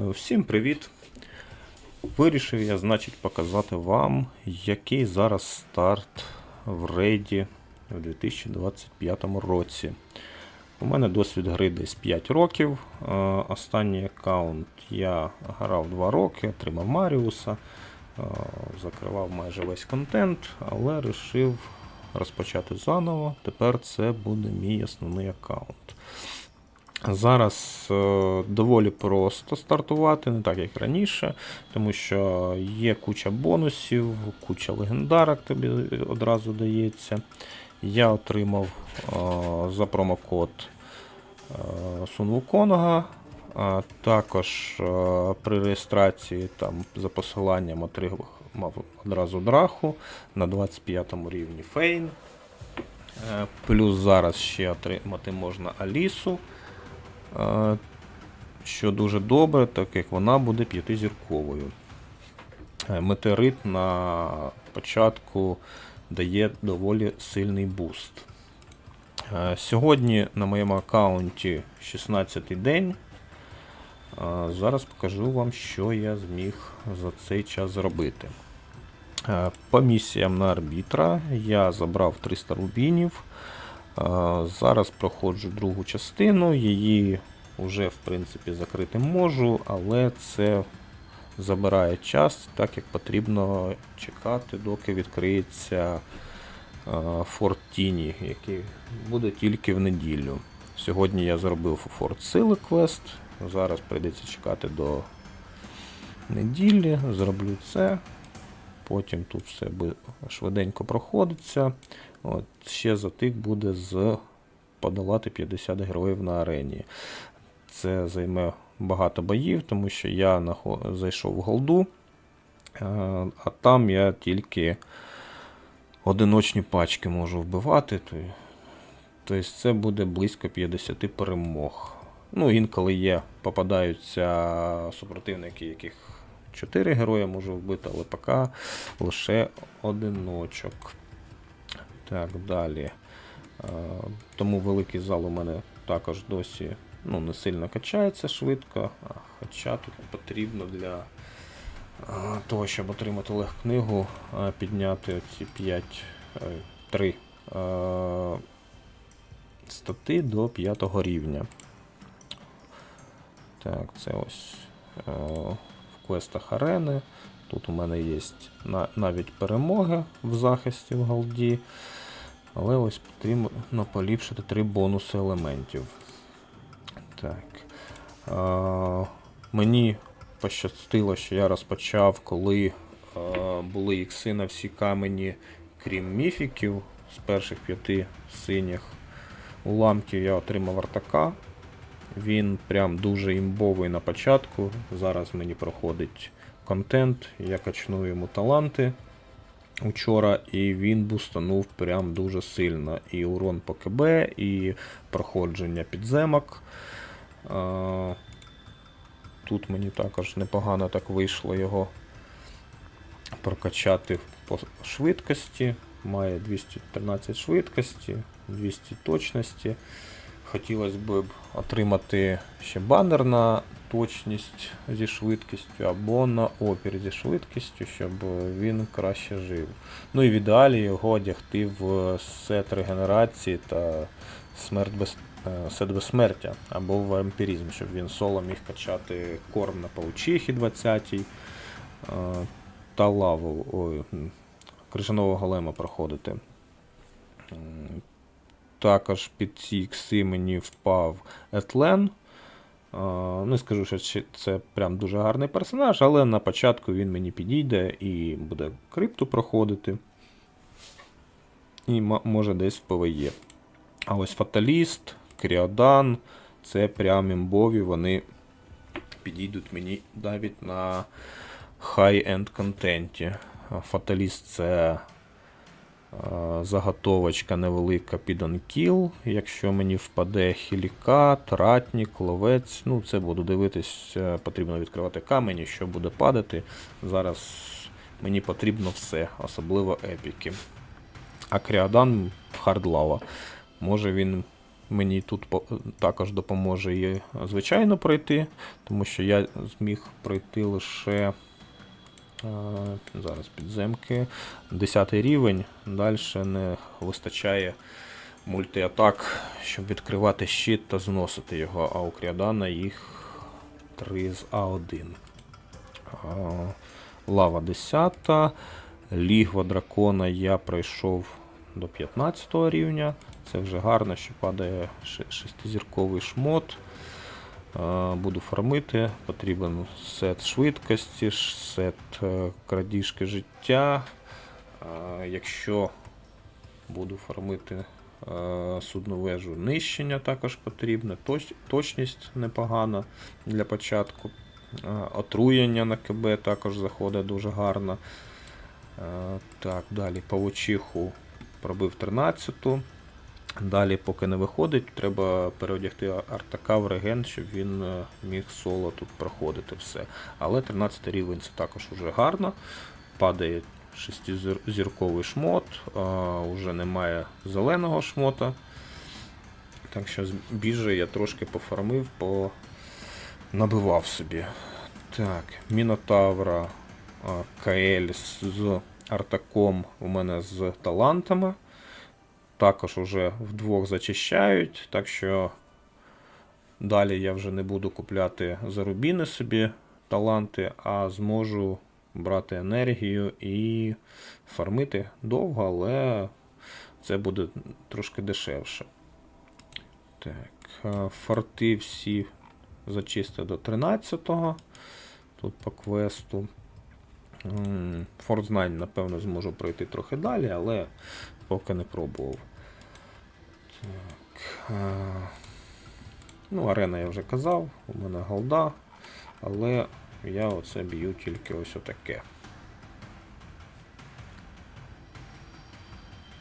Е, Всім привіт! Вирішив я, значить, показати вам, який зараз старт в рейді у 2025 році. У мене досвід гри десь 5 років. Е, Останній аккаунт я грав 2 роки, отримав Маріуса, е, закривав майже весь контент, але вирішив розпочати заново. Тепер це буде мій основний аккаунт. Зараз е, доволі просто стартувати, не так як раніше, тому що є куча бонусів, куча легендарок тобі одразу дається. Я отримав е, за промокод е, Сун Вуконга. Також при реєстрації там, за посиланням отримав одразу драху на 25 рівні Фейн. Плюс зараз ще отримати можна Алісу. Що дуже добре, так як вона буде п'ятизірковою. Е, Метеорит на початку дає доволі сильний буст. Е, Сьогодні на моєму аккаунті 16 й день. Е, Зараз покажу вам, що я зміг за цей час зробити. По місіям на арбітра я забрав 300 рубінів. Зараз проходжу другу частину, її вже в принципі закрити можу, але це забирає час, так як потрібно чекати, доки відкриється Форт Тіні, який буде тільки в неділю. Сьогодні я зробив Форт Сили квест. Зараз прийдеться чекати до неділі. Зроблю це. Потім тут все швиденько проходиться. От, ще за тих буде з подолати 50 героїв на арені. Це займе багато боїв, тому що я зайшов в голду, е, а там я тільки одиночні пачки можу вбивати. Тобто це буде близько 50 перемог. Ну, інколи є, попадаються супротивники, яких 4 герої можу вбити, але поки лише одиночок. Так, далі. Е, Тому великий зал у мене також досі ну, не сильно качається швидко, хоча тут потрібно для е, того, щоб отримати лег книгу, е, підняти оці 5, 3 стати до 5 рівня. Так, це ось в квестах арени. Тут у мене є навіть перемоги в захисті в голді. Але ось потрібно поліпшити три бонуси елементів. Так. Е, мені пощастило, що я розпочав, коли е, були ікси на всі камені, крім міфіків. З перших п'яти синіх уламків я отримав артака. Він прям дуже імбовий на початку. Зараз мені проходить контент, я качну йому таланти учора, і він бустанув прям дуже сильно. І урон по КБ, і проходження підземок. Тут мені також непогано так вийшло його прокачати по швидкості. Має 213 швидкості, 200 точності. Хотілося б отримати ще банер на точність зі швидкістю або на опір зі швидкістю, щоб він краще жив. Ну і в ідеалі його одягти в сет регенерації та смерть без, е, сет безсмертя або в вампіризм, щоб він соло міг качати корм на паучихі 20-й е, та лаву ой, крижаного голема проходити. Також під ці ікси мені впав Етлен. Не скажу, що це прям дуже гарний персонаж, але на початку він мені підійде і буде крипту проходити. І може десь в ПВЕ. А ось Фаталіст, Кріодан це прям імбові, вони підійдуть мені навіть на хай-енд контенті. Фаталіст це Заготовочка невелика під анкіл. Якщо мені впаде хілікат, ратнік, ловець, ну це буду дивитись, потрібно відкривати камені, що буде падати. Зараз мені потрібно все, особливо епіки. А Кріадан хардлава. Може він мені тут також допоможе і звичайно пройти, тому що я зміг пройти лише зараз підземки 10 рівень. Далі не вистачає мультиатак, щоб відкривати щит та зносити його, а у Кріадана їх 3 з А1. Лава 10. Лігва дракона я пройшов до 15 рівня. Це вже гарно, що падає шестизірковий шмот. Буду фармити. Потрібен сет швидкості, сет е, крадіжки життя. Якщо буду фармити е, судну вежу, нищення також потрібне. Точність непогана для початку. Отруєння на КБ також заходить дуже гарно. Е, Так, далі павучиху пробив 13-ту. Далі, поки не виходить, треба переодягти Артака в реген, щоб він е, міг соло тут проходити все. Але 13 рівень це також уже гарно. Падає шестизірковий шмот, а, уже немає зеленого шмота. Так що з я трошки пофармив, по... набивав собі. Так, Мінотавра, Каель з Артаком у мене з талантами. Також уже вдвох зачищають, так що далі я вже не буду купляти зарубіни собі таланти, а зможу брати енергію і фармити довго, але це буде трошки дешевше. Так, е, форти всі зачистив до 13-го. Тут по квесту. Форт знань, напевно, зможу пройти трохи далі, але поки не пробував. Так. е, Ну, арена я вже казав, у мене голда, але я оце б'ю тільки ось отаке.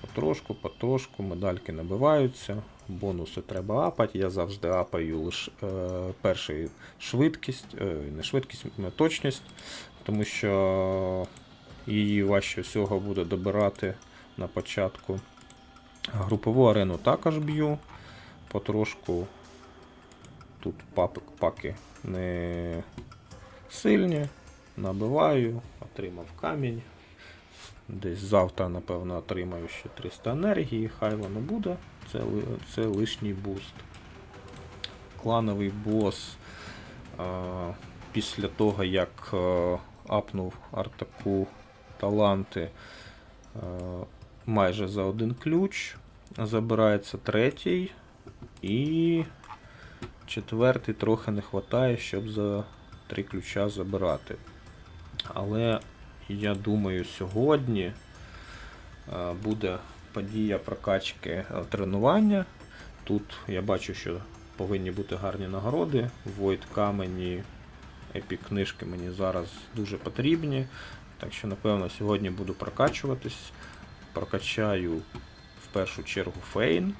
Потрошку, потрошку, медальки набиваються, бонуси треба апати. Я завжди апаю лише е, перший швидкість, е, не швидкість, а точність, тому що її важче всього буде добирати на початку. Групову арену також б'ю. Потрошку тут папи, паки не сильні. Набиваю, отримав камінь. Десь завтра, напевно, отримаю ще 300 енергії, хай воно буде. Це, це лишній буст. Клановий бос. А, після того, як е, апнув Артаку таланти, е, майже за один ключ. Забирається третій. І четвертий трохи не вистачає, щоб за три ключа забирати. Але я думаю, сьогодні е, буде подія прокачки тренування. Тут я бачу, що повинні бути гарні нагороди. Войт камені, епік книжки мені зараз дуже потрібні. Так що, напевно, сьогодні буду прокачуватись. Прокачаю в першу чергу Фейн,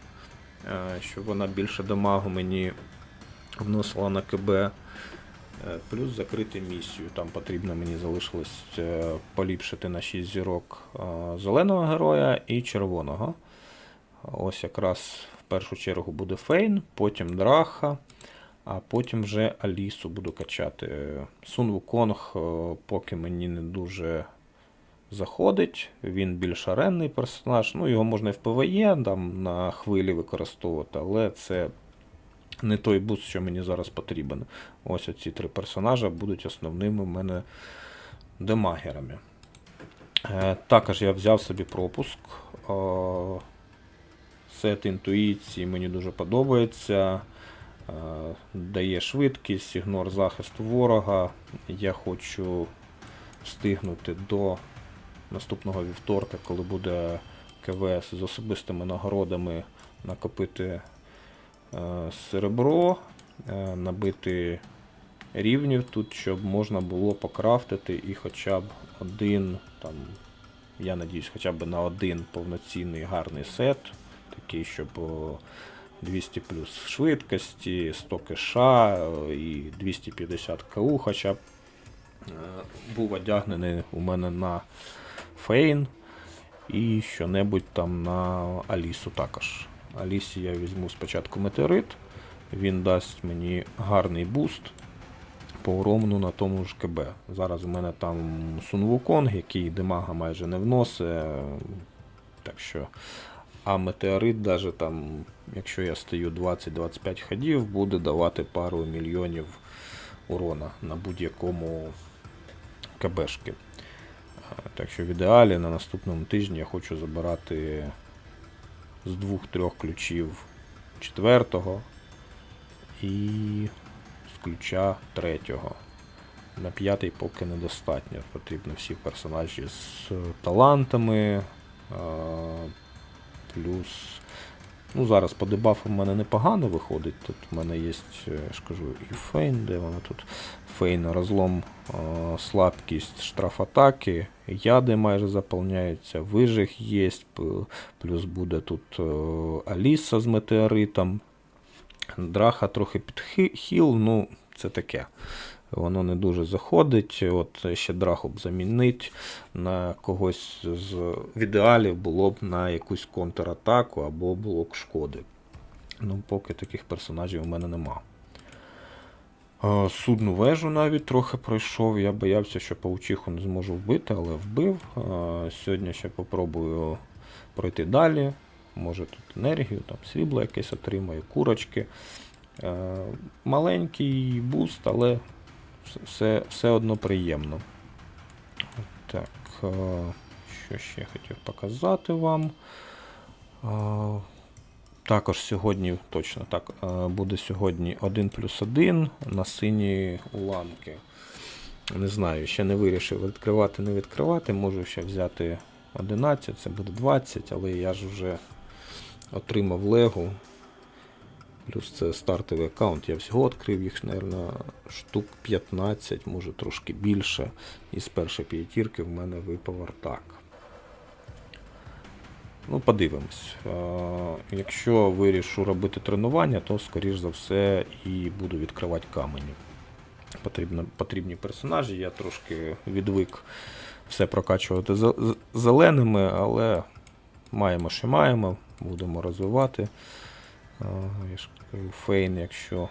е, щоб вона більше дамагу мені вносила на КБ. Е, Плюс закрити місію. Там потрібно мені залишилось е, поліпшити на 6 зірок зеленого героя і червоного. Ось якраз в першу чергу буде Фейн, потім Драха, а потім вже Алісу буду качати. Сун Вуконг поки мені не дуже заходить. Він більш аренний персонаж. Ну, його можна і в ПВЕ там на хвилі використовувати, але це не той буст, що мені зараз потрібен. Ось оці три персонажа будуть основними в мене демагерами. Е, також я взяв собі пропуск. Е, сет інтуїції мені дуже подобається. Е, дає швидкість, ігнор захисту ворога. Я хочу встигнути до наступного вівторка, коли буде КВС з особистими нагородами накопити е, серебро, е, набити рівнів тут, щоб можна було покрафтити і хоча б один, там, я надіюсь, хоча б на один повноцінний гарний сет, такий, щоб 200 плюс швидкості, 100 кеша е, і 250 КУ хоча б е, був одягнений у мене на Фейн і що-небудь там на Алісу також. Алісі я візьму спочатку метеорит. Він дасть мені гарний буст по урону на тому ж КБ. Зараз у мене там Сун Вуконг, який демага майже не вносить. Так що. А метеорит, даже там, якщо я стою 20-25 ходів, буде давати пару мільйонів урона на будь-якому КБшки. Так що в ідеалі на наступному тижні я хочу забирати з двох-трьох ключів четвертого і з ключа третього. На п'ятий поки недостатньо. Потрібно всі персонажі з талантами. Плюс. Ну, зараз по дебафу в мене непогано виходить. Тут в мене є, е, я ж кажу, і фейн, де вона тут. Фейн, розлом, е, слабкість, штраф атаки, яди майже заповняються, вижиг є, плюс буде тут е, Аліса з метеоритом. Драха трохи підхіл, ну, це таке. Воно не дуже заходить. От ще драху б замінить на когось з в ідеалі було б на якусь контратаку або блок шкоди. Ну, поки таких персонажів у мене нема. Судну вежу навіть трохи пройшов. Я боявся, що паучиху не зможу вбити, але вбив. Сьогодні ще попробую пройти далі. Може тут енергію, там срібло якесь отримаю, курочки. Е, Маленький буст, але все- все, одно приємно. Так, е, що ще хотів показати вам. Е, Також сьогодні, точно так, е, буде сьогодні 1 плюс 1 на сині уламки. Не знаю, ще не вирішив відкривати, не відкривати. Можу ще взяти 11, це буде 20, але я ж вже отримав легу. Плюс це стартовий аккаунт. Я всього відкрив їх, мабуть, штук 15, може трошки більше. І з першої п'ятірки в мене випав артак. Ну, подивимось. Якщо вирішу робити тренування, то, скоріш за все, і буду відкривати камені. Потрібно, потрібні персонажі. Я трошки відвик все прокачувати зеленими, але маємо, що маємо, будемо розвивати. Фейн, якщо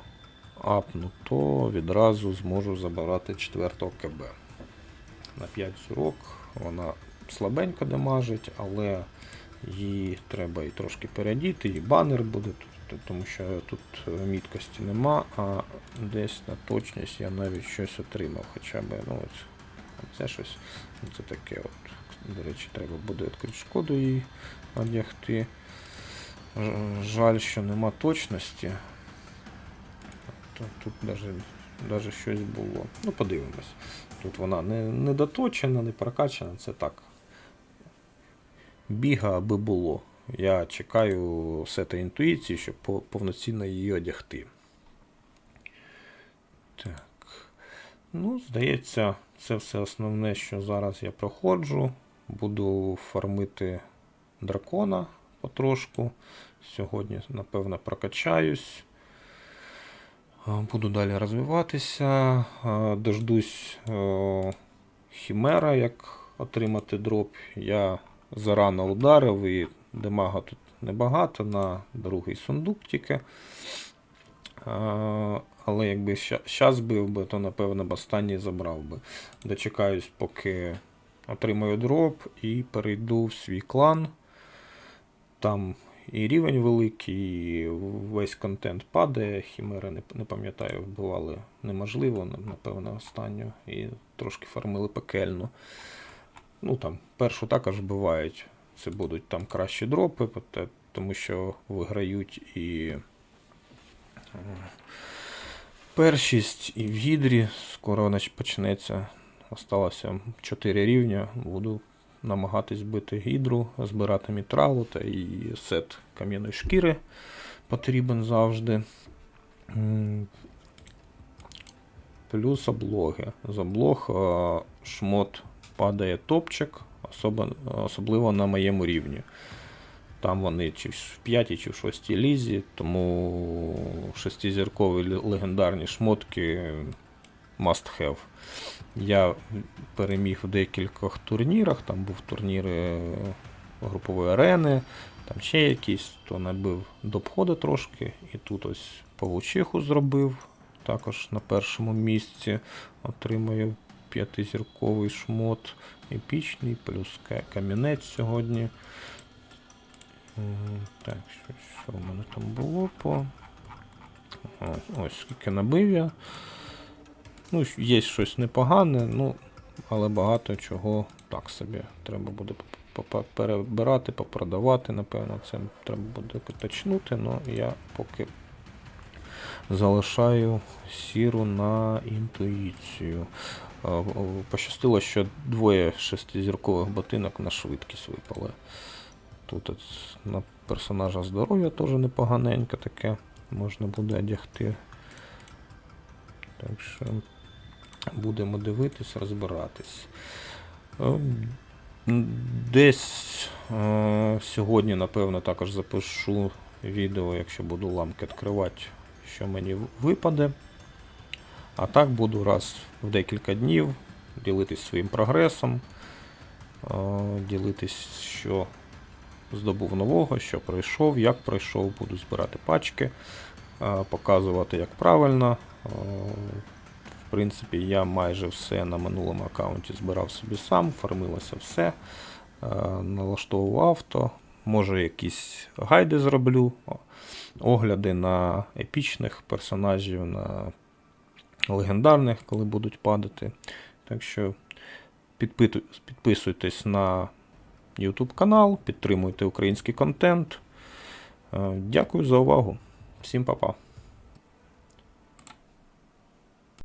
апну, то відразу зможу забирати 4 КБ. На 5 зурок вона слабенько дамажить, але її треба і трошки переодіти, і банер буде, тому що тут е, міткості нема, а десь на точність я навіть щось отримав. Хоча б, ну це щось, це таке от. До речі, треба буде відкрити шкоду її одягти. Жаль, що нема точності. То Тут навіть, навіть щось було. Ну, подивимось. Тут вона не, не доточена, не прокачана, це так. Біга, аби було. Я чекаю сета інтуїції, щоб повноцінно її одягти. Так. Ну, здається, це все основне, що зараз я проходжу. Буду фармити дракона потрошку. Сьогодні, напевно, прокачаюсь. Буду далі розвиватися. Дождусь Хімера, як отримати дроп. Я зарано ударив і демага тут небагато на другий сундук тільки. Але якби зараз бив би, то напевно б останній забрав би. Дочекаюсь, поки отримаю дроп і перейду в свій клан. Там і рівень великий, і весь контент падає. Хімери не, не пам'ятаю, вбивали неможливо, напевно, останню. І трошки фармили пекельно. Ну там, першу також вбивають. Це будуть там кращі дропи, тому що виграють і е, першість, і в гідрі. Скоро почнеться. Осталося 4 рівня. Буду намагатись бити гідру, збирати мітралу та і сет кам'яної шкіри потрібен завжди. Плюс облоги. З облог е, шмот падає топчик, особливо на моєму рівні. Там вони чи в 5 чи в 6 лізі, тому шестизіркові ле- легендарні шмотки must have. Я переміг в декількох турнірах. Там був турнір е, групової арени, там ще якісь, то набив до обходу трошки, і тут ось павучиху зробив. Також на першому місці отримую п'ятизірковий шмот епічний, плюс камінець сьогодні. Так, що, що в мене там було по. Ось скільки набив я. Ну, є щось непогане, ну, але багато чого так собі. Треба буде перебирати, попродавати, напевно, це треба буде поточнути, але я поки залишаю сіру на інтуїцію. Пощастило, що двоє шестизіркових ботинок на швидкість випали. Тут на персонажа здоров'я теж непоганеньке таке можна буде одягти. Так що будемо дивитись, розбиратись. Е, Десь е, сьогодні, напевно, також запишу відео, якщо буду ламки відкривати, що мені випаде. А так буду раз в декілька днів ділитись своїм прогресом, е, ділитись, що здобув нового, що пройшов, як пройшов, буду збирати пачки, е, показувати, як правильно. Е, В принципі, я майже все на минулому аккаунті збирав собі сам, фармилося все, е, налаштовував авто. Може, якісь гайди зроблю, огляди на епічних персонажів, на легендарних, коли будуть падати. Так що підписуйтесь на YouTube канал, підтримуйте український контент. Е, Дякую за увагу. Всім па-па.